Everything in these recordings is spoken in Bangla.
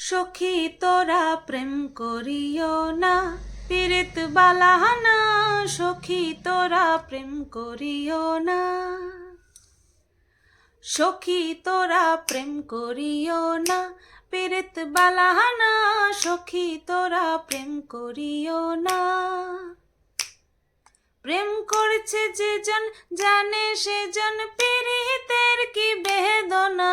সখী তোরা প্রেম করিও না, পীড়িত বালাহানা, সখী তোরা প্রেম করিও না। সখী তোরা প্রেম করিও না, পীড়িত বালাহানা, সখী তোরা প্রেম করিও না। প্রেম করছে যে যেজন জানে সে সেজন পীড়িতের কি বেদনা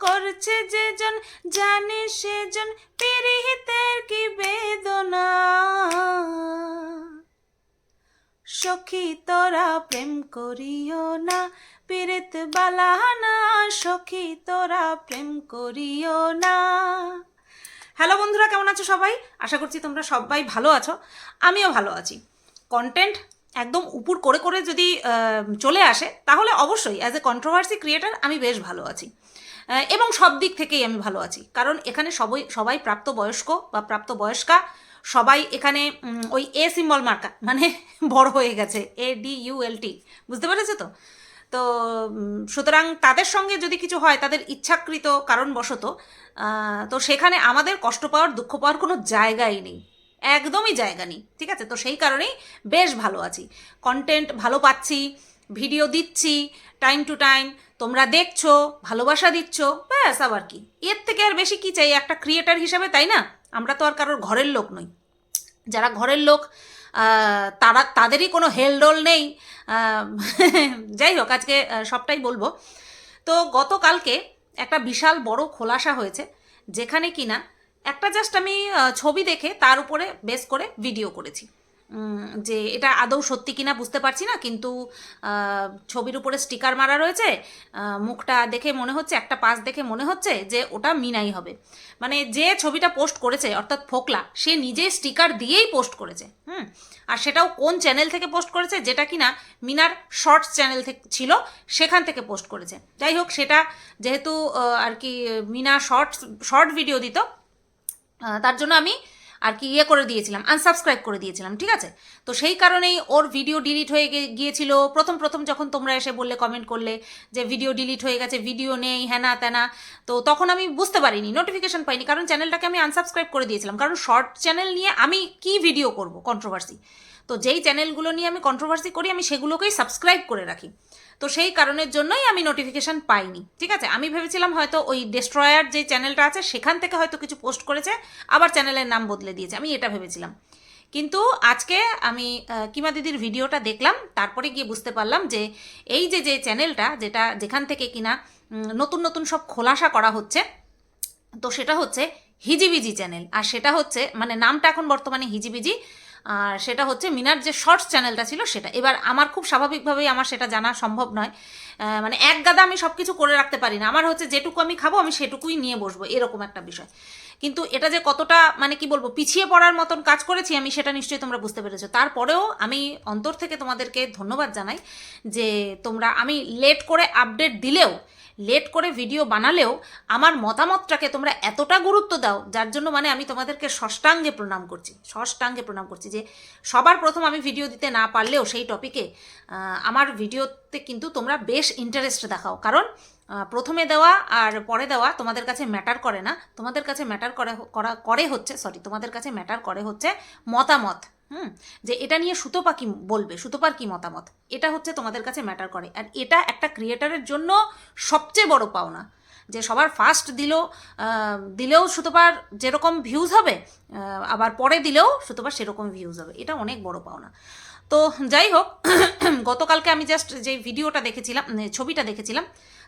করছে যে যেজন জানে সে সেজন পীড়িতের কি বেদনা। সখী তোরা প্রেম করিও না, পীড়িত বালাহানা সখী তোরা প্রেম করিও না। হ্যালো বন্ধুরা, কেমন আছো সবাই? আশা করছি তোমরা সবাই ভালো আছো। আমিও ভালো আছি। কন্টেন্ট একদম উপর করে করে যদি চলে আসে, তাহলে অবশ্যই অ্যাজ এ কন্ট্রোভার্সি ক্রিয়েটার আমি বেশ ভালো আছি। এবং সব দিক থেকেই আমি ভালো আছি। কারণ এখানে সবাই সবাই প্রাপ্তবয়স্ক বা প্রাপ্তবয়স্কা, সবাই এখানে ওই এ সিম্বল মার্কা মানে বড় হয়ে গেছে এ ডি ইউ এল টি বুঝতে পেরেছ তো? তো সুতরাং তাদের সঙ্গে যদি কিছু হয়, তাদের ইচ্ছাকৃত কারণবশত তো সেখানে আমাদের কষ্ট পাওয়ার, দুঃখ পাওয়ার কোনো জায়গাই নেই। একদমই জায়গা নেই, ঠিক আছে? তো সেই কারণেই বেশ ভালো আছি। কন্টেন্ট ভালো পাচ্ছি ভিডিও দিচ্ছি টাইম টু টাইম তোমরা দেখছ, ভালোবাসা দিচ্ছ, ব্যাস আবার কি? এর থেকে আর বেশি কি চাই? একটা ক্রিয়েটার হিসাবে, তাই না? আমরা তো আর কারোর ঘরের লোক নই। যারা ঘরের লোক তারা, তাদেরই কোনো হেলডোল নেই। যাই হোক, আজকে সবটাই বলব। তো গতকালকে একটা বিশাল বড় খোলাসা হয়েছে, যেখানে কিনা একটা জাস্ট আমি ছবি দেখে তার উপরে বেস করে ভিডিও করেছি। যে এটা আদৌ সত্যি কিনা বুঝতে পারছি না, কিন্তু ছবির উপরে স্টিকার মারা রয়েছে মুখটা দেখে মনে হচ্ছে, একটা পাশ দেখে মনে হচ্ছে যে ওটা মিনাই হবে। মানে যে ছবিটা পোস্ট করেছে, অর্থাৎ ফোকলা, সে নিজে স্টিকার দিয়েই পোস্ট করেছে, হুম? আর সেটাও কোন চ্যানেল থেকে পোস্ট করেছে, যেটা কিনা মিনার শর্টস চ্যানেল থেকে ছিল, সেখান থেকে পোস্ট করেছে। যাই হোক, সেটা যেহেতু আর কি, মিনা শর্টস শর্ট ভিডিও দিত তার জন্য আমি আর কি ইয়ে করে দিয়েছিলাম আনসাবস্ক্রাইব করে দিয়েছিলাম, ঠিক আছে? তো সেই কারণেই ওর ভিডিও ডিলিট হয়ে গিয়েছিল। প্রথম প্রথম যখন তোমরা এসে বললে কমেন্ট করলে যে ভিডিও ডিলিট হয়ে গেছে ভিডিও নেই হ্যানা ত্যানা তো তখন আমি বুঝতে পারিনি নোটিফিকেশন পাইনি। কারণ চ্যানেলটাকে আমি আনসাবস্ক্রাইব করে দিয়েছিলাম। কারণ শর্ট চ্যানেল নিয়ে আমি কি ভিডিও করব কন্ট্রোভার্সি তো যেই চ্যানেলগুলো নিয়ে আমি কন্ট্রোভার্সি করি, আমি সেগুলোকেই সাবস্ক্রাইব করে রাখি। তো সেই কারণের জন্যই আমি নোটিফিকেশন পাইনি, ঠিক আছে? আমি ভেবেছিলাম হয়তো ওই ডেস্ট্রয়ার যে চ্যানেলটা আছে, সেখান থেকে হয়তো কিছু পোস্ট করেছে, আবার চ্যানেলের নাম বদলে দিয়েছে, আমি এটা ভেবেছিলাম। কিন্তু আজকে আমি কিমা দিদির ভিডিওটা দেখলাম, তারপরে গিয়ে বুঝতে পারলাম যে এই যে যে চ্যানেলটা, যেটা যেখান থেকে কিনা নতুন নতুন সব খোলাসা করা হচ্ছে, তো সেটা হচ্ছে হিজিবিজি চ্যানেল। আর সেটা হচ্ছে মানে নামটা এখন বর্তমানে হিজিবিজি আর সেটা হচ্ছে মিনার যে শর্টস চ্যানেলটা ছিল সেটা। এবার আমার খুব স্বাভাবিকভাবেই আমার সেটা জানা সম্ভব নয়। মানে এক গাদা আমি সব কিছু করে রাখতে পারি না। আমার হচ্ছে যেটুকু আমি খাব আমি সেটুকুই নিয়ে বসবো, এরকম একটা বিষয়। কিন্তু এটা যে কতটা মানে কি বলব, পিছিয়ে পড়ার মতন কাজ করেছি আমি সেটা নিশ্চয়ই তোমরা বুঝতে পেরেছ। তারপরেও আমি অন্তর থেকে তোমাদেরকে ধন্যবাদ জানাই যে তোমরা, আমি লেট করে আপডেট দিলেও লেট করে ভিডিও বানালেও আমার মতামতটাকে তোমরা এতটা গুরুত্ব দাও, যার জন্য মানে আমি তোমাদেরকে ষষ্ঠাঙ্গে প্রণাম করছি ষষ্ঠাঙ্গে প্রণাম করছি যে সবার প্রথম আমি ভিডিও দিতে না পারলেও সেই টপিকে আমার ভিডিওতে কিন্তু তোমরা বেশ ইন্টারেস্ট দেখাও। কারণ প্রথমে দেওয়া আর পরে দেওয়া তোমাদের কাছে ম্যাটার করে না। তোমাদের কাছে ম্যাটার করে করা, করে হচ্ছে সরি তোমাদের কাছে ম্যাটার করে হচ্ছে মতামত। হুম, যে এটা নিয়ে সুতপা কি বলবে, সুতপার কি মতামত? এটা হচ্ছে তোমাদের কাছে ম্যাটার করে। আর এটা একটা ক্রিয়েটারের জন্য সবচেয়ে বড় পাওনা। যে সবার ফার্স্ট দিল দিলেও সুতপার যেরকম ভিউজ হবে আবার পরে দিলেও সুতপার সেরকম ভিউজ হবে। এটা অনেক বড় পাওনা। তো যাই হোক, গতকালকে আমি জাস্ট যে ভিডিওটা দেখেছিলাম ছবিটা দেখেছিলাম,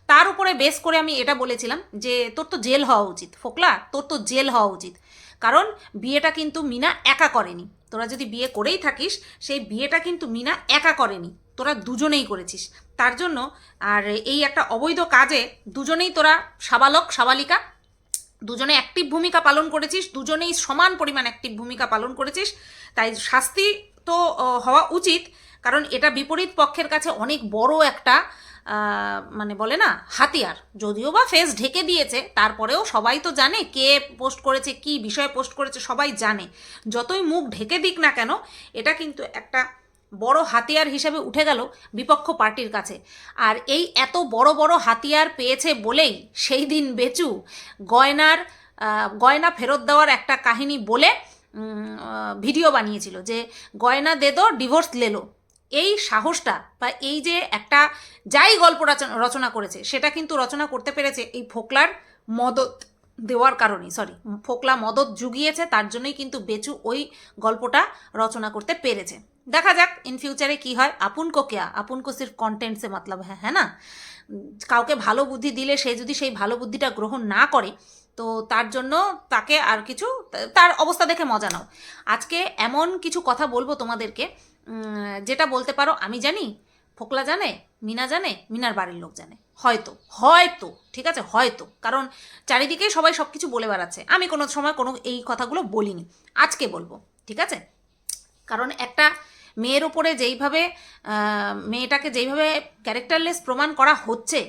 তার উপরে বেস করে আমি এটা বলেছিলাম যে, তোর তো জেল হওয়া উচিত, ফোকলা, তোর তো জেল হওয়া উচিত। কারণ বিয়েটা কিন্তু মিনা একা করেনি। তোরা যদি বিয়ে করেই থাকিস, সেই বিয়েটা কিন্তু মিনা একা করেনি, তোরা দুজনেই করেছিস। তার জন্য, আর এই একটা অবৈধ কাজে দুজনেই তোরা সাবালক, সাবালিকা, দুজনে অ্যাক্টিভ ভূমিকা পালন করেছিস, দুজনেই সমান পরিমাণ অ্যাক্টিভ ভূমিকা পালন করেছিস। তাই শাস্তি তো হওয়া উচিত, কারণ এটা বিপরীত পক্ষের কাছে অনেক বড় একটা মানে বলে না, হাতিয়ার। যদিও বা ফেস ঢেকে দিয়েছে, তারপরেও সবাই তো জানে কে পোস্ট করেছে, কি বিষয়ে পোস্ট করেছে, সবাই জানে। যতই মুখ ঢেকে দিক না কেন, এটা কিন্তু একটা বড় হাতিয়ার হিসেবে উঠে গেল বিপক্ষ পার্টির কাছে। আর এই এত বড় বড় হাতিয়ার পেয়েছে বলেই সেই দিন বেচু গয়নার গয়না ফেরত দেওয়ার একটা কাহিনী বলে ভিডিও বানিয়েছিল যে গয়না দে দো, ডিভোর্স লেলো এই সাহসটা বা এই যে একটা যাই গল্প রচনা করেছে, সেটা কিন্তু রচনা করতে পেরেছে এই ফোকলার মদত দেওয়ার কারণেই সরি ফোকলা মদত জুগিয়েছে, তার জন্যই কিন্তু বেচু ওই গল্পটা রচনা করতে পেরেছে। দেখা যাক ইন ফিউচারে কি হয়, আপন কেয়া? আপন কো সির্ফ কন্টেন্ট সে মতলব হ্যাঁ হ্যাঁ না? কাউকে ভালো বুদ্ধি দিলে সে যদি সেই ভালো বুদ্ধিটা গ্রহণ না করে, তো তার জন্য তাকে আর কিছু, তার অবস্থা দেখে মজা নাও। আজকে এমন কিছু কথা বলব তোমাদেরকে যেটা বলতে পারো, আমি জানি, ফোকলা জানে, মিনা জানে, মিনার বাড়ির লোক জানে। হয়তো হয়তো, ঠিক আছে, হয়তো। কারণ চারিদিকে সবাই সব কিছু বলে বেড়াচ্ছে। আমি কোনো সময় কোনো এই কথাগুলো বলিনি। আজকে বলব, ঠিক আছে? কারণ একটা মেয়ের ওপরে যেইভাবে মেয়েটাকে যেইভাবে ক্যারেক্টারলেস প্রমাণ করা হচ্ছে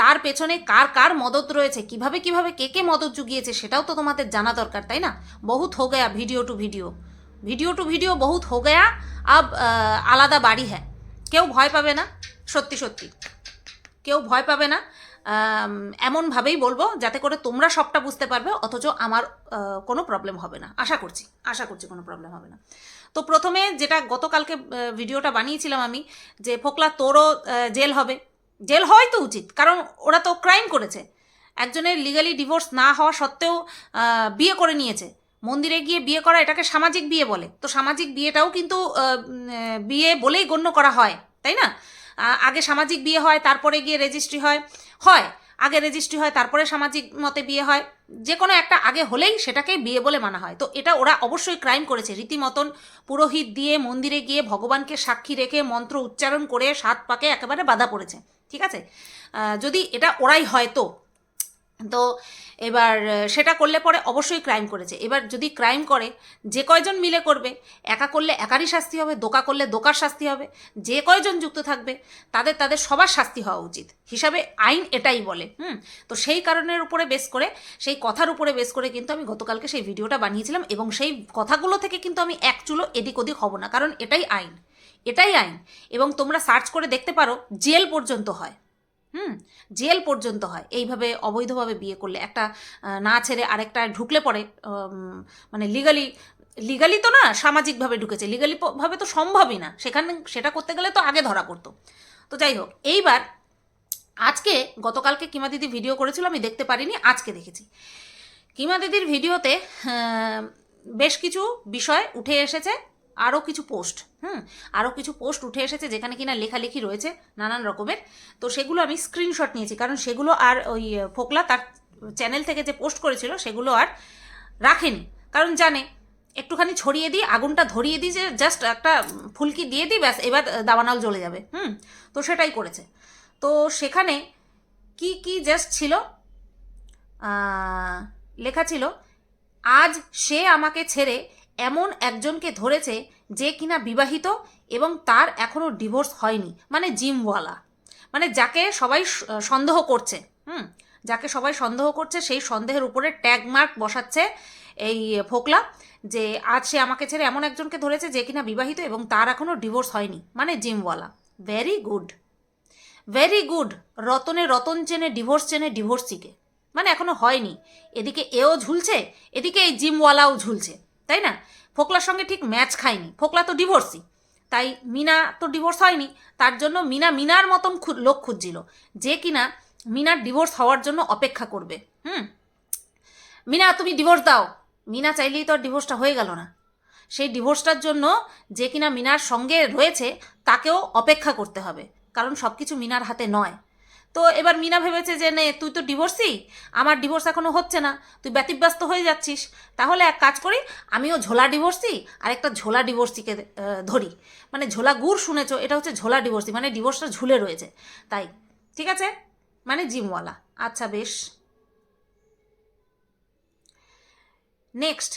তার পেছনে কার কার মদত রয়েছে, কীভাবে কীভাবে কে কে মদত জুগিয়েছে, সেটাও তো তোমাদের জানা দরকার, তাই না? বহুত হো Gaya video to video. Video to video বহুত হো গয়া, আব আলাদা বাড়ি হ্যাঁ কেউ ভয় পাবে না, সত্যি সত্যি। কেউ ভয় পাবে না এমনভাবেই বলব, যাতে করে তোমরা সবটা বুঝতে পারবে, অথচ আমার কোনো প্রবলেম হবে না। আশা করছি আশা করছি কোনো প্রবলেম হবে না। তো প্রথমে যেটা গতকালকে ভিডিওটা বানিয়েছিলাম আমি, যে ফোকলা তোরও জেল হবে। জেল হওয়াই তো উচিত, কারণ ওরা তো ক্রাইম করেছে। একজনের লিগালি ডিভোর্স না হওয়া সত্ত্বেও বিয়ে করে নিয়েছে। মন্দিরে গিয়ে বিয়ে করা এটাকে সামাজিক বিয়ে বলে। তো সামাজিক বিয়েটাও কিন্তু বিয়ে বলেই গণ্য করা হয়, তাই না? আগে সামাজিক বিয়ে হয়, তারপরে গিয়ে রেজিস্ট্রি হয়। হয়, আগে রেজিস্ট্রি হয়, তারপরে সামাজিক মতে বিয়ে হয়। যে কোনো একটা আগে হলেই সেটাকে বিয়ে বলে মানা হয়। তো এটা ওরা অবশ্যই ক্রাইম করেছে। রীতিমতন পুরোহিত দিয়ে মন্দিরে গিয়ে ভগবানকে সাক্ষী রেখে মন্ত্র উচ্চারণ করে সাত পাকে একেবারে বাধা পড়েছে। ঠিক আছে? যদি এটা ওরাই হয় তো তো এবার সেটা করলে পরে অবশ্যই ক্রাইম করেছে। এবার যদি ক্রাইম করে, যে কয়জন মিলে করবে, একা করলে একারই শাস্তি হবে, দোকা করলে দোকার শাস্তি হবে, যে কয়জন যুক্ত থাকবে, তাদের তাদের সবার শাস্তি হওয়া উচিত। হিসাবে আইন এটাই বলে, হুম? তো সেই কারণের উপরে বেস করে, সেই কথার উপরে বেস করে কিন্তু আমি গতকালকে সেই ভিডিওটা বানিয়েছিলাম এবং সেই কথাগুলো থেকে কিন্তু আমি এক চুলো এদিক ওদিক হব না, কারণ এটাই আইন। এটাই আইন। এবং তোমরা সার্চ করে দেখতে পারো, জেল পর্যন্ত হয়। হুম, জেল পর্যন্ত হয়। এইভাবে অবৈধভাবে বিয়ে করলে একটা না ছেড়ে আরেকটা ঢুকলে পরে মানে লিগালি লিগালি তো না সামাজিকভাবে ঢুকেছে লিগালি ভাবে তো সম্ভবই না। সেখানে, সেটা করতে গেলে তো আগে ধরা পড়তো। তো যাই হোক, এইবার আজকে, গতকালকে কিমা দিদি ভিডিও করেছিল, আমি দেখতে পারিনি, আজকে দেখেছি। কিমা দিদির ভিডিওতে বেশ কিছু বিষয় উঠে এসেছে। আরও কিছু পোস্ট হুম আরও কিছু পোস্ট উঠে এসেছে যেখানে কিনা লেখালেখি রয়েছে নানান রকমের। তো সেগুলো আমি স্ক্রিনশট নিয়েছি, কারণ সেগুলো আর ওই ফোকলা তার চ্যানেল থেকে যে পোস্ট করেছিল সেগুলো আর রাখেনি। কারণ জানে, একটুখানি ছড়িয়ে দিই, আগুনটা ধরিয়ে দিই যে জাস্ট একটা ফুলকি দিয়ে দিই, ব্যাস, এবার দাবানল জ্বলে যাবে, হুম, তো সেটাই করেছে। তো সেখানে কি কি জাস্ট ছিল? লেখা ছিল, আজ সে আমাকে ছেড়ে এমন একজনকে ধরেছে যে কিনা বিবাহিত এবং তার এখনও ডিভোর্স হয়নি মানে জিমওয়ালা। মানে যাকে সবাই সন্দেহ করছে, হুম? যাকে সবাই সন্দেহ করছে, সেই সন্দেহের উপরে ট্যাগ মার্ক বসাচ্ছে এই ফোকলা যে আজ সে আমাকে ছেড়ে এমন একজনকে ধরেছে যে কিনা বিবাহিত এবং তার এখনও ডিভোর্স হয়নি মানে জিমওয়ালা। ভেরি গুড ভেরি গুড রতনে রতন চেনে, ডিভোর্স চেনে ডিভোর্স চিকে মানে এখনও হয়নি। এদিকে এও ঝুলছে, এদিকে এই জিমওয়ালাও ঝুলছে। তাই না? ফোকলার সঙ্গে ঠিক ম্যাচ খায়নি। ফোকলা তো ডিভোর্সই তাই মিনা তো ডিভোর্স হয়নি। তার জন্য মিনা মিনার মতন লোক খুঁজছিল। যে কিনা মিনার ডিভোর্স হওয়ার জন্য অপেক্ষা করবে। হুম? মিনা, তুমি ডিভোর্স দাও। মিনা চাইলেই তো আর ডিভোর্সটা হয়ে গেল না। সেই ডিভোর্সটার জন্য যে কিনা মিনার সঙ্গে রয়েছে, তাকেও অপেক্ষা করতে হবে। কারণ সব কিছু মিনার হাতে নয়। তো এবার মিনা ভেবেছে যে, নে, তুই তো ডিভোর্সই আমার ডিভোর্স এখনও হচ্ছে না। তুই ব্যতিব্যস্ত হয়ে যাচ্ছিস। তাহলে এক কাজ করি, আমিও ঝোলা ডিভোর্সি আর একটা ঝোলা ডিভোর্সিকে ধরি। মানে ঝোলা গুড় শুনেছ, এটা হচ্ছে ঝোলা ডিভোর্সি মানে ডিভোর্সটা ঝুলে রয়েছে। তাই, ঠিক আছে? মানে জিমওয়ালা। আচ্ছা বেশ। নেক্সট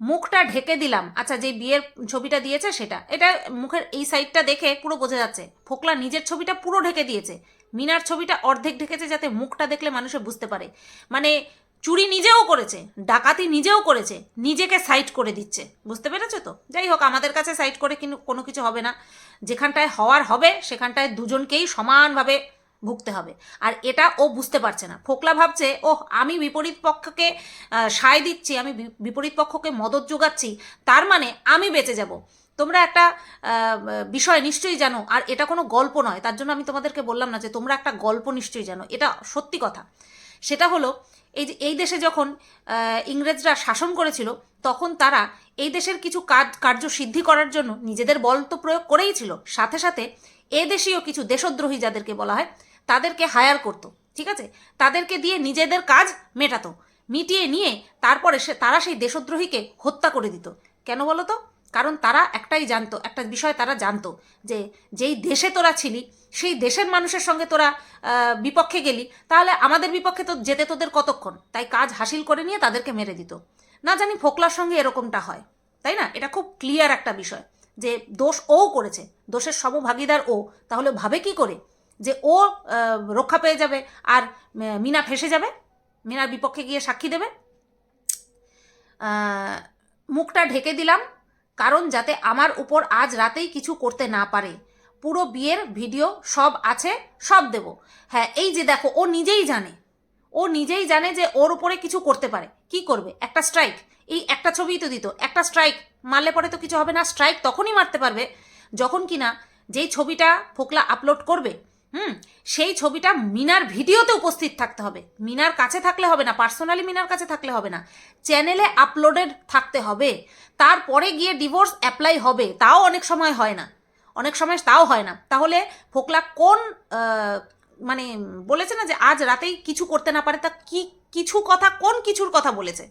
মুখটা ঢেকে দিলাম। আচ্ছা যে বিয়ের ছবিটা দিয়েছে সেটা। এটা মুখের এই সাইডটা দেখে পুরো বোঝা যাচ্ছে। ফোকলা নিজের ছবিটা পুরো ঢেকে দিয়েছে। মিনার ছবিটা অর্ধেক ঢেকেছে যাতে মুখটা দেখলে মানুষে বুঝতে পারে। মানে চুরি নিজেও করেছে, ডাকাতি নিজেও করেছে, নিজেকে সাইড করে দিচ্ছে। বুঝতে পেরেছ তো? যাই হোক, আমাদের কাছে সাইড করে কিন্তু কোনো কিছু হবে না। যেখানটায় হওয়ার হবে, সেখানটায় দুজনকেই সমানভাবে ভুগতে হবে। আর এটা ও বুঝতে পারছে না। ফোকলা ভাবছে ও আমি বিপরীত পক্ষকে সায় দিচ্ছি, আমি বিপরীত পক্ষকে মদত যোগাচ্ছি, তার মানে আমি বেঁচে যাব। তোমরা একটা বিষয় নিশ্চয়ই জানো, আর এটা কোনো গল্প নয়। তার জন্য আমি তোমাদেরকে বললাম না যে তোমরা একটা গল্প নিশ্চয়ই জানো। এটা সত্যি কথা। সেটা হলো, এই যে, এই দেশে যখন ইংরেজরা শাসন করেছিল, তখন তারা এই দেশের কিছু কাজ, কার্য সিদ্ধি করার জন্য নিজেদের বল তো প্রয়োগ করেই ছিল। সাথে সাথে এ দেশীয় কিছু দেশদ্রোহী যাদেরকে বলা হয়, তাদেরকে হায়ার করতো, ঠিক আছে? তাদেরকে দিয়ে নিজেদের কাজ মেটাতো, মিটিয়ে নিয়ে তারপরে সে, তারা সেই দেশদ্রোহীকে হত্যা করে দিত। কেন বলো তো? কারণ তারা একটাই জানতো, একটা বিষয় তারা জানতো যে যেই দেশে তোরা ছিলি, সেই দেশের মানুষের সঙ্গে তোরা বিপক্ষে গেলি, তাহলে আমাদের বিপক্ষে তো যেতে তোদের কতক্ষণ? তাই কাজ হাসিল করে নিয়ে তাদেরকে মেরে দিত। না জানি ফোকলার সঙ্গে এরকমটা হয়, তাই না? এটা খুব ক্লিয়ার একটা বিষয় যে দোষ ও করেছে, দোষের সমভাগীদার ও। তাহলে ভাবে কি করে যে ও রক্ষা পেয়ে যাবে আর মিনা ফেসে যাবে? মিনার বিপক্ষে গিয়ে সাক্ষী দেবে? মুখটা ঢেকে দিলাম কারণ যাতে আমার উপর আজ রাতেই কিছু করতে না পারে। পুরো বিয়ের ভিডিও সব আছে, সব দেব। হ্যাঁ এই যে দেখো, ও নিজেই জানে। ও নিজেই জানে যে ওর উপরে কিছু করতে পারে। কি করবে? একটা স্ট্রাইক এই একটা ছবিই তো দিত। একটা স্ট্রাইক মারলে পরে তো কিছু হবে না। স্ট্রাইক তখনই মারতে পারবে। যখন কিনা যেই ছবিটা ফোকলা আপলোড করবে হুম, সেই ছবিটা মিনার ভিডিওতে উপস্থিত থাকতে হবে। মিনার কাছে থাকলে হবে না, পার্সোনালি মিনার কাছে থাকলে হবে না। চ্যানেলে আপলোডেড থাকতে হবে। তারপরে গিয়ে ডিভোর্স অ্যাপ্লাই হবে, তাও অনেক সময় হয় না। অনেক সময় তাও হয় না। তাহলে ফোকলা কোন মানে বলেছে না যে আজ রাতেই কিছু করতে না পারে, তা কি কিছু কথা, কোন কিছুর কথা বলেছে?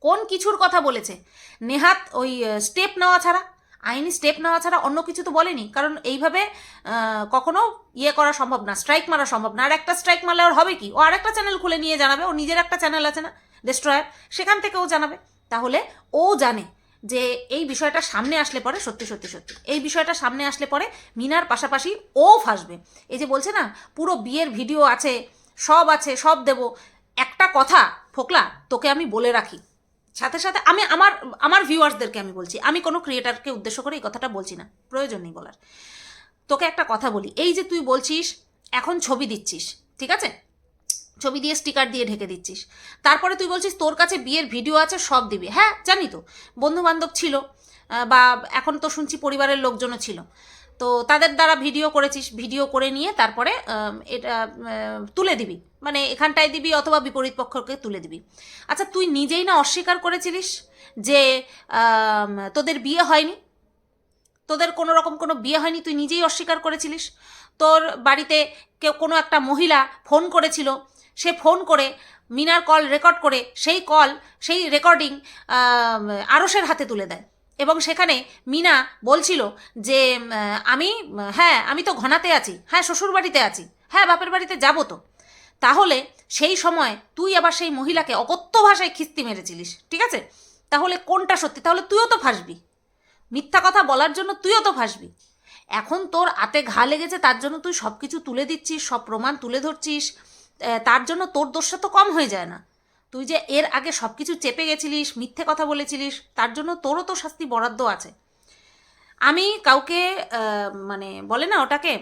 কোন কিছুর কথা বলেছে? নেহাত ওই স্টেপ নেওয়া ছাড়া। আইনি স্টেপ নেওয়া ছাড়া অন্য কিছু তো বলেনি। কারণ এইভাবে কখনো ইয়ে করা সম্ভব না স্ট্রাইক মারা সম্ভব না। আর একটা স্ট্রাইক মারলে ওর হবে কি? ও আর একটা চ্যানেল খুলে নিয়ে জানাবে ও নিজের একটা চ্যানেল আছে না ডেস্ট্রয়ার সেখান থেকে ও জানাবে। তাহলে ও জানে যে এই বিষয়টা সামনে আসলে পরে, সত্যি সত্যি সত্যি। এই বিষয়টা সামনে আসলে পরে মিনার পাশাপাশি ও ফাঁসবে। এই যে বলছে না, পুরো বিয়ের ভিডিও আছে, সব আছে, সব দেব। একটা কথা, ফোকলা, তোকে আমি বলে রাখি। সাথে সাথে আমি, আমার আমার ভিউয়ার্সদেরকে আমি বলছি, আমি কোনো ক্রিয়েটারকে উদ্দেশ্য করে এই কথাটা বলছি না, প্রয়োজন নেই বলার। তোকে একটা কথা বলি, এই যে তুই বলছিস, এখন ছবি দিচ্ছিস, ঠিক আছে? ছবি দিয়ে স্টিকার দিয়ে ঢেকে দিচ্ছিস, তারপরে তুই বলছিস তোর কাছে বিয়ের ভিডিও আছে, সব দিবি। হ্যাঁ জানি তো বন্ধু বান্ধব ছিল বা এখন তো শুনছি পরিবারের লোকজনও ছিল। তো তাদের দ্বারা ভিডিও করেছিস ভিডিও করে নিয়ে তারপরে এটা তুলে দিবি। মানে এখানটায় দিবি অথবা বিপরীত পক্ষকে তুলে দিবি। আচ্ছা তুই নিজেই না অস্বীকার করেছিলিস যে তোদের বিয়ে হয়নি? তোদের কোনো রকম কোনো বিয়ে হয়নি? তুই নিজেই অস্বীকার করেছিলিস? তোর বাড়িতে কেউ কোনো একটা মহিলা ফোন করেছিল, সে ফোন করে মিনার কল রেকর্ড করে সেই কল, সেই রেকর্ডিং আরসের হাতে তুলে দেয়। এবং সেখানে মিনা বলছিল যে, আমি হ্যাঁ আমি তো ঘনাতে আছি হ্যাঁ শ্বশুর বাড়িতে আছি হ্যাঁ বাপের বাড়িতে যাব তো। তাহলে সেই সময় তুই আবার সেই মহিলাকে অকথ্য ভাষায় খিস্তি মেরেছিলিস, ঠিক আছে? তাহলে কোনটা সত্যি? তাহলে তুইও তো ফাঁসবি। মিথ্যা কথা বলার জন্য তুইও তো ফাঁসবি। এখন তোর আতে ঘা লেগেছে, তার জন্য তুই সব কিছু তুলে দিচ্ছিস, সব প্রমাণ তুলে ধরছিস তার জন্য তোর দোষটা তো কম হয়ে যায় না। তুই যে এর আগে সব কিছু চেপে গেছিলিস, মিথ্যে কথা বলেছিলিস, তার জন্য তোরও তো শাস্তি বরাদ্দ আছে। আমি কাউকে মানে বলে না ওটাকে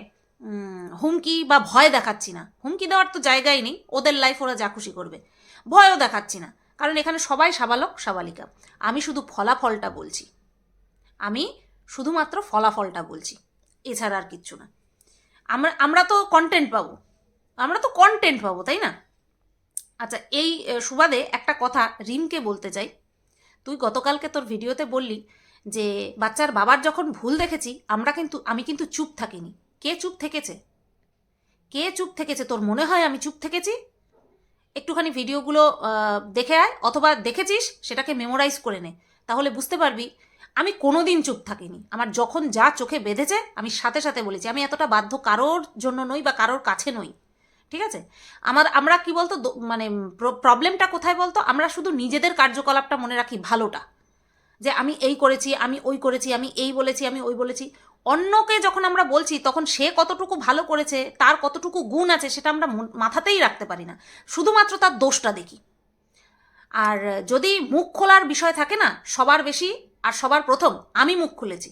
হুমকি বা ভয় দেখাচ্ছি না। হুমকি দেওয়ার তো জায়গাই নেই। ওদের লাইফ ওরা যা খুশি করবে। ভয়ও দেখাচ্ছি না। কারণ এখানে সবাই সাবালক, সাবালিকা। আমি শুধু ফলাফলটা বলছি। আমি শুধুমাত্র ফলাফলটা বলছি। এছাড়া আর কিচ্ছু না। আমরা আমরা তো কন্টেন্ট পাবো। আমরা তো কন্টেন্ট পাবো, তাই না? আচ্ছা এই সুবাদে একটা কথা রিমকে বলতে চাই। তুই গতকালকে তোর ভিডিওতে বললি যে, বাচ্চার বাবার যখন ভুল দেখেছি, আমরা কিন্তু, আমি কিন্তু চুপ থাকিনি। কে চুপ থেকেছে? কে চুপ থেকেছে? তোর মনে হয় আমি চুপ থেকেছি? একটুখানি ভিডিওগুলো দেখে আয়, অথবা দেখেছিস, সেটাকে মেমোরাইজ করে নে। তাহলে বুঝতে পারবি, আমি কোনো দিন চুপ থাকিনি। আমার যখন যা চোখে বেঁধেছে, আমি সাথে সাথে বলেছি, আমি এতটা বাধ্য কারোর জন্য নই বা কারোর কাছে নই। ঠিক আছে? আমার, আমরা কি বলতো মানে প্রবলেমটা কোথায় বলতো? আমরা শুধু নিজেদের কার্যকলাপটা মনে রাখি ভালোটা। যে আমি এই করেছি, আমি ওই করেছি, আমি এই বলেছি, আমি ওই বলেছি। অন্যকে যখন আমরা বলছি, তখন সে কতটুকু ভালো করেছে, তার কতটুকু গুণ আছে, সেটা আমরা মাথাতেই রাখতে পারি না। শুধুমাত্র তার দোষটা দেখি। আর যদি মুখ খোলার বিষয় থাকে না, সবার বেশি আর সবার প্রথম, আমি মুখ খুলেছি।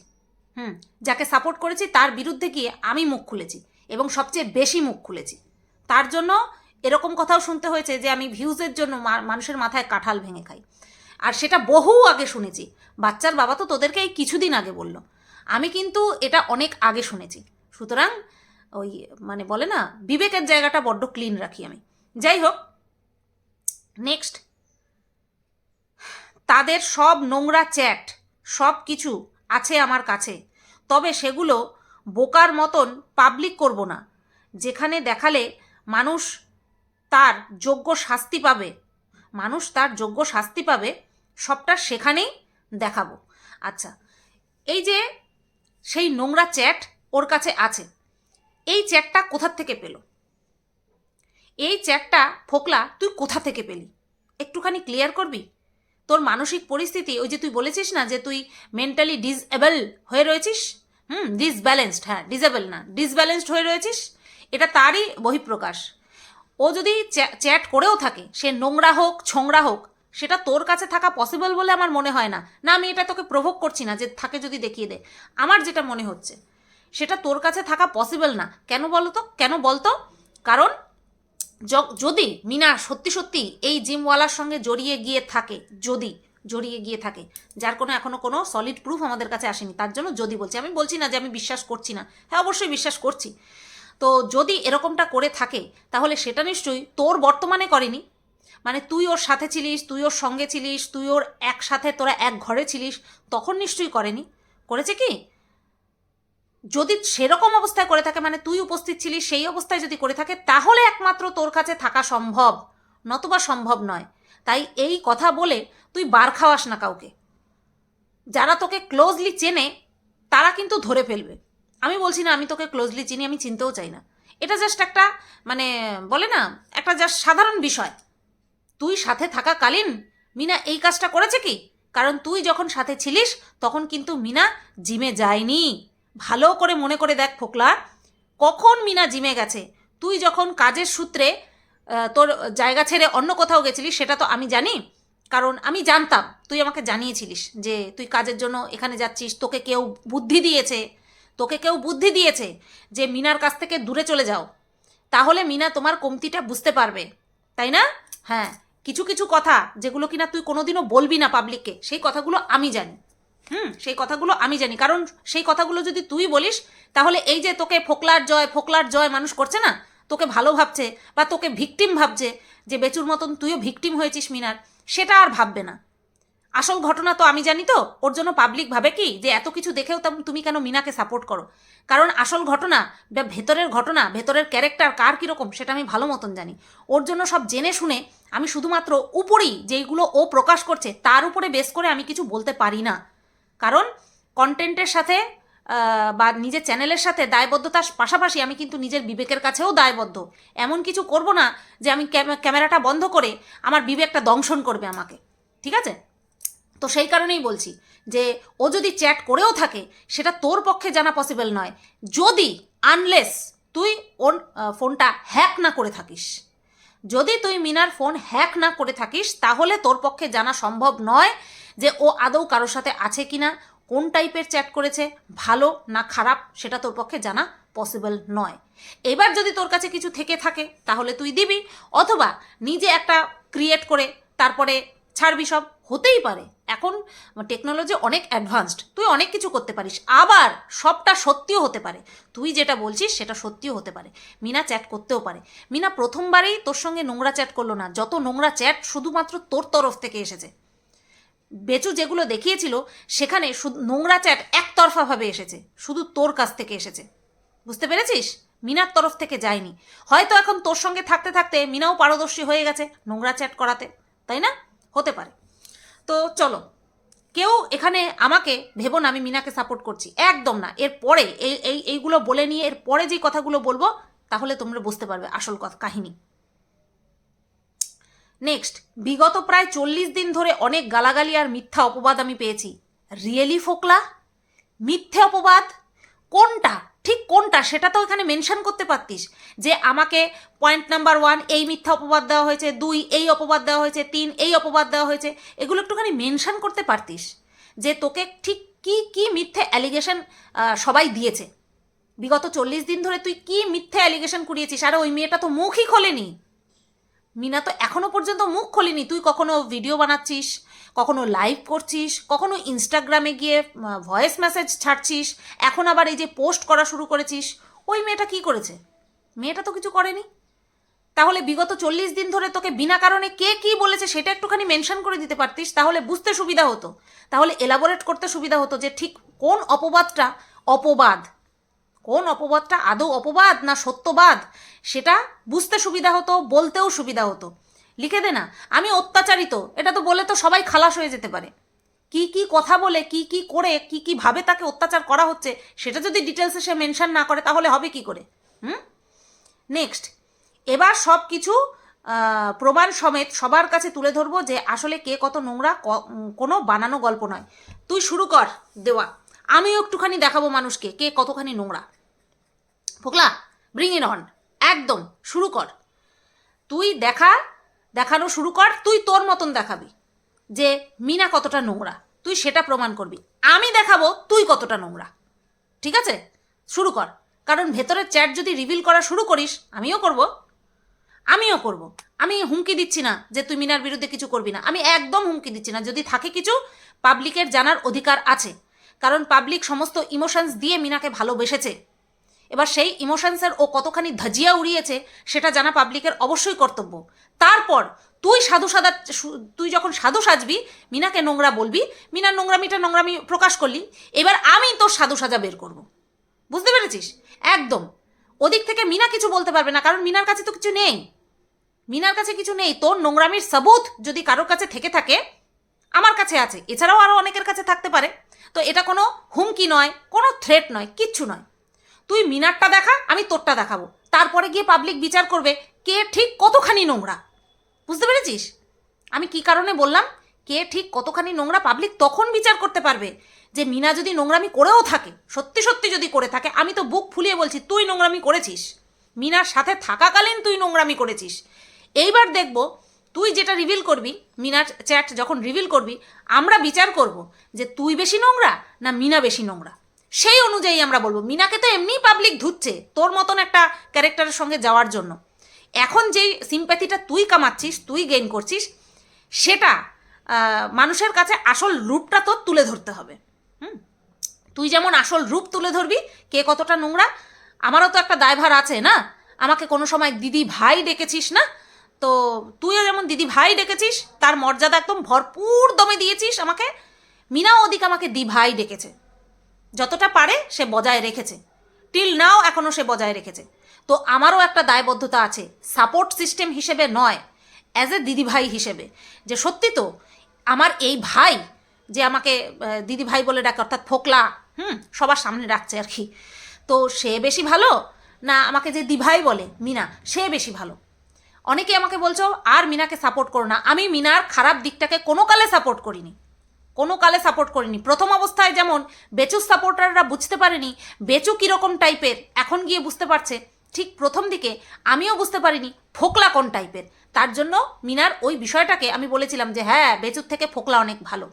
হুম, যাকে সাপোর্ট করেছি, তার বিরুদ্ধে গিয়ে আমি মুখ খুলেছি এবং সবচেয়ে বেশি মুখ খুলেছি। তার জন্য এরকম কথাও শুনতে হয়েছে যে, আমি ভিউজের জন্য মানুষের মাথায় কাঁঠাল ভেঙে খাই। আর সেটা বহু আগে শুনেছি। বাচ্চার বাবা তো তোদেরকে এই কিছুদিন আগে বলল। আমি কিন্তু এটা অনেক আগে শুনেছি। সুতরাং ওই মানে বলে না, বিবেকের জায়গাটা বড্ড ক্লিন রাখি আমি। যাই হোক, নেক্সট। তাদের সব নোংরা চ্যাট, সব কিছু আছে আমার কাছে। তবে সেগুলো বোকার মতন পাবলিক করব না। যেখানে দেখালে মানুষ তার যোগ্য শাস্তি পাবে। মানুষ তার যোগ্য শাস্তি পাবে সবটা সেখানেই দেখাবো। আচ্ছা এই যে সেই নোংরা চ্যাট ওর কাছে আছে, এই চ্যাটটা কোথার থেকে পেল? এই চ্যাটটা ফোকলা, তুই কোথা থেকে পেলি? একটুখানি ক্লিয়ার করবি? তোর মানসিক পরিস্থিতি, ওই যে তুই বলেছিস না যে তুই মেন্টালি ডিসএবল হয়ে রয়েছিস? হুম ডিসব্যালেন্সড হ্যাঁ ডিসেবল না ডিসব্যালেন্সড হয়ে রয়েছিস? এটা তারই বহিঃপ্রকাশ। ও যদি চ্যাট করেও থাকে, সে নোংরা হোক, ছোংরা হোক সেটা তোর কাছে থাকা পসিবল বলে আমার মনে হয় না। না, আমি এটা তোকে প্রভোগ করছি না যে থাকে যদি দেখিয়ে দে। আমার যেটা মনে হচ্ছে, সেটা তোর কাছে থাকা পসিবল না। কেন বলতো কেন বলতো কারণ যদি মিনা সত্যি সত্যি এই জিমওয়ালার সঙ্গে জড়িয়ে গিয়ে থাকে, যদি জড়িয়ে গিয়ে থাকে, যার কোনো এখনও কোনো সলিড প্রুফ আমাদের কাছে আসেনি, তার জন্য যদি বলছি। আমি বলছি না যে আমি বিশ্বাস করছি না। হ্যাঁ অবশ্যই বিশ্বাস করছি। তো যদি এরকমটা করে থাকে, তাহলে সেটা নিশ্চয়ই তোর বর্তমানে করেনি। মানে তুই ওর সাথে ছিলিস, তুই ওর সঙ্গে ছিলিস, তুই ওর একসাথে, তোরা এক ঘরে ছিলিস, তখন নিশ্চয়ই করেনি। করেছে কি? যদি সেরকম অবস্থায় করে থাকে মানে তুই উপস্থিত ছিলিস, সেই অবস্থায় যদি করে থাকে, তাহলে একমাত্র তোর কাছে থাকা সম্ভব, নতুবা সম্ভব নয়। তাই এই কথা বলে তুই বার খাওয়াস না কাউকে। যারা তোকে ক্লোজলি চেনে, তারা কিন্তু ধরে ফেলবে। আমি বলছি না আমি তোকে ক্লোজলি চিনি, আমি চিনতেও চাই না। এটা জাস্ট একটা মানে বলে না, একটা জাস্ট সাধারণ বিষয়। তুই সাথে থাকাকালীন মিনা এই কাজটা করেছে কি? কারণ তুই যখন সাথে ছিলিস, তখন কিন্তু মিনা জিমে যায়নি। ভালো করে মনে করে দেখ ফোকলা, কখন মিনা জিমে গেছে? তুই যখন কাজের সূত্রে তোর জায়গা ছেড়ে অন্য কোথাও গেছিলিস, সেটা তো আমি জানি। কারণ আমি জানতাম, তুই আমাকে জানিয়েছিলিস যে তুই কাজের জন্য এখানে যাচ্ছিস, তোকে কেউ বুদ্ধি দিয়েছে, তোকে কেউ বুদ্ধি দিয়েছে যে মিনার কাছ থেকে দূরে চলে যাও। তাহলে মিনা তোমার কমতিটা বুঝতে পারবে, তাই না? হ্যাঁ। কিছু কিছু কথা যেগুলো কিনা তুই কোনোদিনও বলবি না পাবলিককে সেই কথাগুলো আমি জানি। হুম, সেই কথাগুলো আমি জানি। কারণ সেই কথাগুলো যদি তুই বলিস, তাহলে এই যে তোকে ফোকলার জয় ফোকলার জয় মানুষ করছে না? তোকে ভালো ভাবছে বা তোকে ভিকটিম ভাবছে যে বেচুর মতন তুইও ভিকটিম হয়েছিস মিনার, সেটা আর ভাববে না। আসল ঘটনা তো আমি জানি তো। ওর জন্য পাবলিক ভাবে কি? যে এত কিছু দেখেও তেম- কেন মিনাকে সাপোর্ট করো? কারণ আসল ঘটনা, বা ভেতরের ঘটনা, ভেতরের ক্যারেক্টার কার কীরকম সেটা আমি ভালো মতন জানি। ওর জন্য সব জেনে শুনে আমি শুধুমাত্র উপরেই যেইগুলো ও প্রকাশ করছে, তার উপরে বেস করে আমি কিছু বলতে পারি না। কারণ কন্টেন্টের সাথে বা নিজের চ্যানেলের সাথে দায়বদ্ধতার পাশাপাশি আমি কিন্তু নিজের বিবেকের কাছেও দায়বদ্ধ। এমন কিছু করব না যে আমি ক্যামেরাটা বন্ধ করে আমার বিবেকটা দংশন করবে আমাকে। ঠিক আছে? তো সেই কারণেই বলছি যে ও যদি চ্যাট করেও থাকে, সেটা তোর পক্ষে জানা পসিবল নয়। যদি আনলেস তুই ওর ফোনটা হ্যাক না করে থাকিস। যদি তুই মিনার ফোন হ্যাক না করে থাকিস, তাহলে তোর পক্ষে জানা সম্ভব নয় যে ও আদৌ কারোর সাথে আছে কি না কোন টাইপের চ্যাট করেছে, ভালো না খারাপ, সেটা তোর পক্ষে জানা পসিবল নয়। এবার যদি তোর কাছে কিছু থেকে থাকে, তাহলে তুই দিবি, অথবা নিজে একটা ক্রিয়েট করে, তারপরে ছাড়বি সব, হতেই পারে। এখন টেকনোলজি অনেক অ্যাডভান্সড তুই অনেক কিছু করতে পারিস, আবার সবটা সত্যিও হতে পারে। তুই যেটা বলছিস সেটা সত্যিও হতে পারে। মিনা চ্যাট করতেও পারে। মিনা প্রথমবারেই তোর সঙ্গে নোংরা চ্যাট করল না, যত নোংরা চ্যাট শুধুমাত্র তোর তরফ থেকে এসেছে। বেচু যেগুলো দেখিয়েছিল, সেখানে শুধু, নোংরা চ্যাট একতরফাভাবে এসেছে, শুধু তোর কাছ থেকে এসেছে। বুঝতে পেরেছিস? মিনার তরফ থেকে যায়নি। হয়তো এখন তোর সঙ্গে থাকতে থাকতে মিনাও পারদর্শী হয়ে গেছে নোংরা চ্যাট করাতে, তাই না? হতে পারে। তো চলো। কেউ এখানে আমাকে ভেবো না, আমি মিনাকে সাপোর্ট করছি। একদম না। এর পরে এই এই, এইগুলো বলে নিয়ে এর পরে যে কথাগুলো বলব, তাহলে তোমরা বুঝতে পারবে আসল কথা কাহিনী। নেক্সট বিগত প্রায় চল্লিশ দিন ধরে অনেক গালাগালি আর মিথ্যা অপবাদ আমি পেয়েছি। রিয়েলি ফোকলা? মিথ্যে অপবাদ? কোনটা? ঠিক কোনটা সেটা তো এখানে মেনশন করতে পারতিস। যে আমাকে পয়েন্ট নাম্বার ওয়ান এই মিথ্যা অপবাদ দেওয়া হয়েছে, দুই, এই অপবাদ দেওয়া হয়েছে, তিন, এই অপবাদ দেওয়া হয়েছে, এগুলো একটুখানি মেনশন করতে পারতিস। যে তোকে ঠিক কি কি মিথ্যে অ্যালিগেশন সবাই দিয়েছে। বিগত চল্লিশ দিন ধরে তুই কি মিথ্যে অ্যালিগেশন কুড়িয়েছিস? আর ওই মেয়েটা তো মুখই খোলেনি। মিনা তো এখনও পর্যন্ত মুখ খোলেনি। তুই কখনো ভিডিও বানাচ্ছিস? কখনো লাইভ করছিস, কখনো ইনস্টাগ্রামে গিয়ে ভয়েস মেসেজ ছাড়ছিস, এখন আবার এই যে পোস্ট করা শুরু করেছিস, ওই মেয়েটা কি করেছে? মেয়েটা তো কিছু করেনি। তাহলে বিগত চল্লিশ দিন ধরে তোকে বিনা কারণে কে কি বলেছে সেটা একটুখানি মেনশন করে দিতে পারতিস, তাহলে বুঝতে সুবিধা হতো। তাহলে এলাবোরেট করতে সুবিধা হতো যে ঠিক কোন অপবাদটা অপবাদ? কোন অপবাদটা আদৌ অপবাদ না সত্যবাদ? সেটা বুঝতে সুবিধা হতো, বলতেও সুবিধা হতো। লিখে দে না। আমি অত্যাচারিত। এটা তো বলে তো সবাই খালাস হয়ে যেতে পারে। কি কি কথা বলে, কি কি করে, কি কি ভাবে তাকে অত্যাচার করা হচ্ছে, সেটা যদি ডিটেলসে সে মেনশন না করে, তাহলে হবে কি করে? হুম? নেক্সট এবার সব কিছু প্রমাণ সমেত সবার কাছে তুলে ধরবো যে আসলে কে কত নোংরা কোনো বানানো গল্প নয়। তুই শুরু কর, দেওয়া। আমিও একটুখানি দেখাবো মানুষকে কে কতখানি নোংরা। ফোকলা ব্রিং ইন অন একদম, শুরু কর। তুই দেখা দেখানো শুরু কর, তুই তোর মতন দেখাবি যে মিনা কতটা নোংরা। তুই সেটা প্রমাণ করবি। আমি দেখাবো, তুই কতটা নোংরা। ঠিক আছে? শুরু কর। কারণ ভেতরের চ্যাট যদি রিভিল করা শুরু করিস, আমিও করব। আমিও করব। আমি হুমকি দিচ্ছি না যে তুই মিনার বিরুদ্ধে কিছু করবি না। আমি একদম হুমকি দিচ্ছি না। যদি থাকে কিছু পাবলিকের জানার অধিকার আছে। কারণ পাবলিক সমস্ত ইমোশনস দিয়ে মিনাকে ভালোবেসেছে। এবার সেই ইমোশনসের ও কতখানি ধজিয়া উড়িয়েছে, সেটা জানা পাবলিকের অবশ্যই কর্তব্য। তারপর তুই সাধু সাদা তুই যখন সাধু সাজবি, মিনাকে নোংরা বলবি, মিনার নোংরামিটা নোংরামি প্রকাশ করলি, এবার আমি তোর সাধু সাজা বের করব। বুঝতে পেরেছিস? একদম। ওদিক থেকে মিনা কিছু বলতে পারবে না, কারণ মিনার কাছে তো কিছু নেই। মিনার কাছে কিছু নেই। তোর নোংরামির সাবুত যদি কারোর কাছে থেকে থাকে, আমার কাছে আছে। এছাড়াও আরও অনেকের কাছে থাকতে পারে। তো এটা কোনো হুমকি নয়, কোনো থ্রেট নয়, কিচ্ছু নয়। তুই মিনারটা দেখা, আমি তোরটা দেখাবো। তারপরে গিয়ে পাবলিক বিচার করবে কে ঠিক কতখানি নোংরা। বুঝতে পেরেছিস? আমি কি কারণে বললাম? কে ঠিক কতখানি নোংরা পাবলিক তখন বিচার করতে পারবে যে মিনা যদি নোংরামি করেও থাকে, সত্যি সত্যি যদি করে থাকে, আমি তো বুক ফুলিয়ে বলছি, তুই নোংরামি করেছিস। মিনার সাথে থাকাকালীন তুই নোংরামি করেছিস। এইবার দেখব তুই যেটা রিভিল করবি, মিনার চ্যাট যখন রিভিল করবি, আমরা বিচার করব যে তুই বেশি নোংরা না মিনা বেশি নোংরা। সেই অনুযায়ী আমরা বলব। মিনাকে তো এমনিই পাবলিক ধুচ্ছে, তোর মতন একটা ক্যারেক্টারের সঙ্গে যাওয়ার জন্য। এখন যেই সিম্প্যাথিটা তুই কামাচ্ছিস, তুই গেইন করছিস, সেটা মানুষের কাছে আসল রূপটা তোর তুলে ধরতে হবে। হুম? তুই যেমন আসল রূপ তুলে ধরবি, কে কতটা নোংরা, আমারও তো একটা দায়ভার আছে না? আমাকে কোনো সময় দিদি ভাই ডেকেছিস না? তো তুইও যেমন দিদি ভাই ডেকেছিস, তার মর্যাদা একদম ভরপুর দমে দিয়েছিস আমাকে, মিনাও ওদিকে আমাকে দি ভাই ডেকেছে। যতটা পারে সে বজায় রেখেছে। টিল নাও এখনও সে বজায় রেখেছে। তো আমারও একটা দায়বদ্ধতা আছে। সাপোর্ট সিস্টেম হিসেবে নয় অ্যাজ এ দিদিভাই হিসেবে। যে সত্যি তো আমার এই ভাই যে আমাকে আহ, দিদি ভাই বলে ডাকে অর্থাৎ ফোকলা হুম সবার সামনে ডাকছে আর কি। তো সে বেশি ভালো না আমাকে যে দিভাই বলে মিনা সে বেশি ভালো। অনেকে আমাকে বলছো আর মিনাকে সাপোর্ট করো না। আমি মিনার খারাপ দিকটাকে কোনো কালে সাপোর্ট করিনি। কোনো কালে সাপোর্ট করিনি। প্রথম অবস্থায় যেমন বেচুর সাপোর্টাররা বুঝতে পারেনি, বেচু কীরকম টাইপের, এখন গিয়ে বুঝতে পারছে, ঠিক প্রথম দিকে আমিও বুঝতে পারিনি ফোকলা কোন টাইপের। তার জন্য মিনার ওই বিষয়টাকে আমি বলেছিলাম যে হ্যাঁ বেচুর থেকে ফোকলা অনেক ভালো।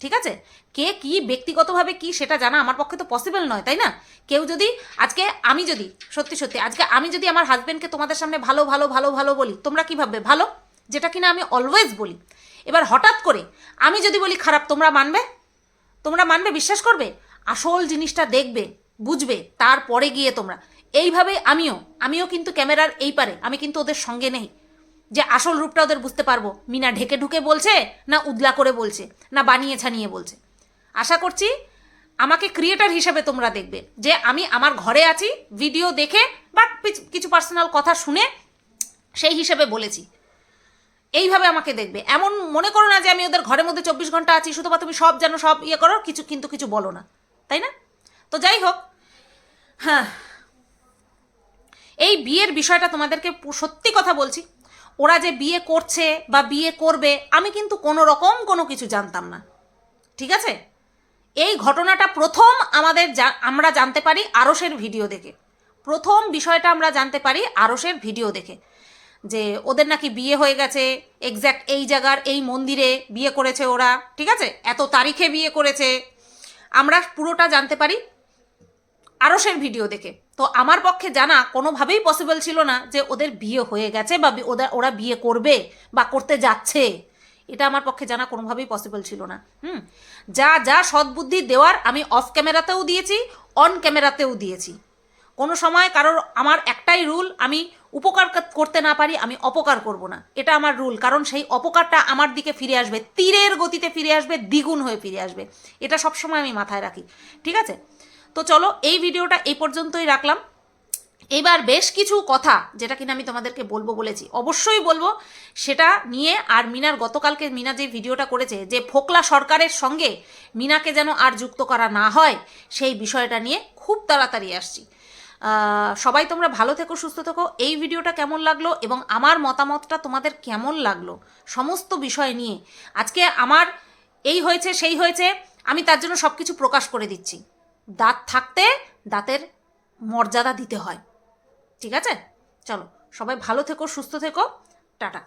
ঠিক আছে? কে কি ব্যক্তিগতভাবে কি সেটা জানা আমার পক্ষে তো পসিবল নয়, তাই না? কেউ যদি আজকে আমি যদি, সত্যি সত্যি, আজকে আমি যদি আমার হাজব্যান্ডকে তোমাদের সামনে ভালো ভালো ভালো ভালো বলি, তোমরা কি ভাববে? ভালো? যেটা কিনা আমি অলওয়েজ বলি। এবার হঠাৎ করে আমি যদি বলি খারাপ, তোমরা মানবে? তোমরা মানবে, বিশ্বাস করবে? আসল জিনিসটা দেখবে, বুঝবে, তারপরে গিয়ে তোমরা। এইভাবে আমিও আমিও কিন্তু ক্যামেরার এই পারে, আমি কিন্তু ওদের সঙ্গে নেই। যে আসল রূপটা ওদের বুঝতে পারব, মিনা ঢেকে ঢুকে বলছে না উদলা করে বলছে, না বানিয়ে ছানিয়ে বলছে। আশা করছি আমাকে ক্রিয়েটার হিসেবে তোমরা দেখবে। যে আমি আমার ঘরে আছি ভিডিও দেখে বা কিছু পার্সোনাল কথা শুনে সেই হিসেবে বলেছি। এইভাবে আমাকে দেখবে। এমন মনে করো না যে আমি ওদের ঘরের মধ্যে চব্বিশ ঘণ্টা আছি শুধু তুমি সব জানো সব ইয়ে করো, কিছু কিন্তু কিছু বলো না। তাই না? তো যাই হোক হ্যাঁ এই বিয়ের বিষয়টা তোমাদেরকে সত্যি কথা বলছি, ওরা যে বিয়ে করছে বা বিয়ে করবে, আমি কিন্তু কোনো রকম কোনো কিছু জানতাম না। ঠিক আছে? এই ঘটনাটা প্রথম আমাদের আমরা জানতে পারি আরসের ভিডিও দেখে। প্রথম বিষয়টা আমরা জানতে পারি আরসের ভিডিও দেখে। যে ওদের নাকি বিয়ে হয়ে গেছে এক্স্যাক্ট এই জায়গার এই মন্দিরে বিয়ে করেছে ওরা, ঠিক আছে? এত তারিখে বিয়ে করেছে। আমরা পুরোটা জানতে পারি আরসের ভিডিও দেখে। তো আমার পক্ষে জানা কোনোভাবেই পসিবল ছিল না যে ওদের বিয়ে হয়ে গেছে বা ওদের ওরা বিয়ে করবে বা করতে যাচ্ছে। এটা আমার পক্ষে জানা কোনোভাবেই পসিবল ছিল না। হুম? যা যা সদ্বুদ্ধি দেওয়ার আমি অফ ক্যামেরাতেও দিয়েছি অন ক্যামেরাতেও দিয়েছি। কোনো সময় কারোর আমার একটাই রুল আমি উপকার করতে না পারি, আমি অপকার করব না। এটা আমার রুল কারণ সেই অপকারটা আমার দিকে ফিরে আসবে, তীরের গতিতে ফিরে আসবে, দ্বিগুণ হয়ে ফিরে আসবে। এটা সবসময় আমি মাথায় রাখি, ঠিক আছে? তো চলো, এই ভিডিওটা এই পর্যন্তই রাখলাম। এবার বেশ কিছু কথা যেটা কিনা আমি তোমাদেরকে বলব বলেছি। অবশ্যই বলব, সেটা নিয়ে আর মিনার, গতকালকে মিনা যে ভিডিওটা করেছে, যে ফোকলা সরকারের সঙ্গে মিনাকে যেন আর যুক্ত করা না হয়, সেই বিষয়টা নিয়ে খুব তাড়াতাড়ি আসছি। সবাই তোমরা ভালো থেকো, সুস্থ থেকো। এই ভিডিওটা কেমন লাগল এবং আমার মতামতটা তোমাদের কেমন লাগল? সমস্ত বিষয় নিয়ে। আজকে আমার এই হয়েছে, সেই হয়েছে, আমি তার জন্য সব কিছু প্রকাশ করে দিচ্ছি। দাঁত থাকতে দাঁতের মর্যাদা দিতে হয়। ঠিক আছে? চলো, সবাই ভালো থেকো, সুস্থ থেকো। টাটা।